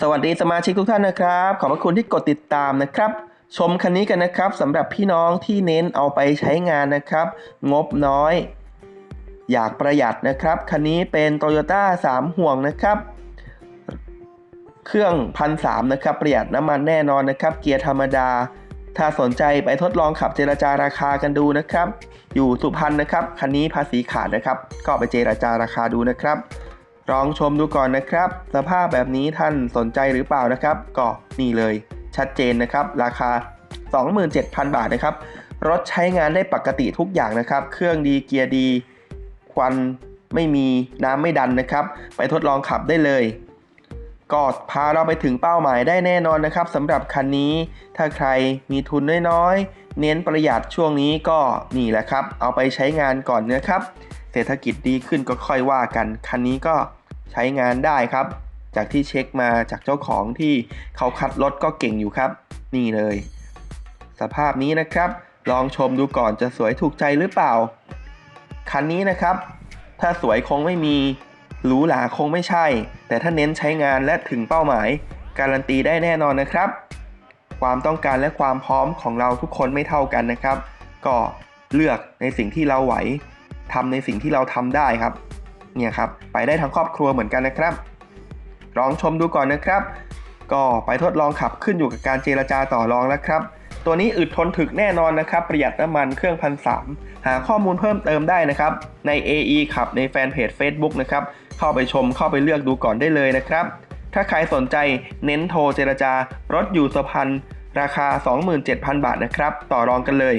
สวัสดีสมาชิกทุกท่านนะครับ ขอบพระคุณที่กดติดตามนะครับ ชมคันนี้กันนะครับสำหรับพี่น้องที่เน้นเอาไปใช้งานนะครับ งบน้อย อยากประหยัดนะครับ คันนี้เป็น Toyota 3 ห่วงนะครับ เครื่องพันสามนะครับ ประหยัดน้ำมันแน่นอนนะครับ เกียร์ธรรมดา ถ้าสนใจไปทดลองขับเจรจาราคากันดูนะครับ อยู่สุพรรณนะครับ คันนี้ภาษีขาดนะครับ ก็ไปเจรจาราคาดูนะครับ ลองชมดูก่อนนะครับ สภาพแบบนี้ท่านสนใจหรือเปล่านะครับ ก็นี่เลยชัดเจนนะครับ ราคา 27,000 บาทนะครับ รถใช้งานได้ปกติทุกอย่างนะครับ เครื่องดีเกียร์ดี ควันไม่มีน้ำไม่ดันนะครับ ไปทดลองขับได้เลยก็พาเราไปถึงเป้าหมายได้แน่นอนนะครับสำหรับคันนี้ ถ้าใครมีทุนน้อยๆ เน้นประหยัดช่วงนี้ก็นี่แหละครับ เอาไปใช้งานก่อนนะครับ เศรษฐกิจดีขึ้นก็ค่อยว่ากัน คันนี้ก็ใช้งานได้ครับ จากที่เช็คมาจากเจ้าของที่เขาคัดรถก็เก่งอยู่ครับ นี่เลย สภาพนี้นะครับ ลองชมดูก่อนจะสวยถูกใจหรือเปล่า คันนี้นะครับ ถ้าสวยคงไม่มีหรูหราคงไม่ใช่ แต่ถ้าเน้นใช้งานและถึงเป้าหมาย การันตีได้แน่นอนนะครับ ความต้องการและความพร้อมของเราทุกคนไม่เท่ากันนะครับ ก็เลือกในสิ่งที่เราไหว ทำในสิ่งที่เราทำได้ครับเนี่ยครับไปได้ทั้งครอบครัวเหมือนกันนะครับ ลองชมดูก่อนนะครับ ก็ไปทดลองขับขึ้นอยู่กับการเจรจาต่อรองแล้วครับ ตัวนี้อึดทนถึกแน่นอนนะครับ ประหยัดน้ำมันเครื่องพันสามหาข้อมูลเพิ่มเติมได้นะครับ ใน AE ขับในแฟนเพจ Facebook นะครับ เข้าไปชมเข้าไปเลือกดูก่อนได้เลยนะครับ ถ้าใครสนใจเน้นโทรเจรจารถอยู่สุพรรณราคา 27,000 บาทนะครับ ต่อรองกันเลย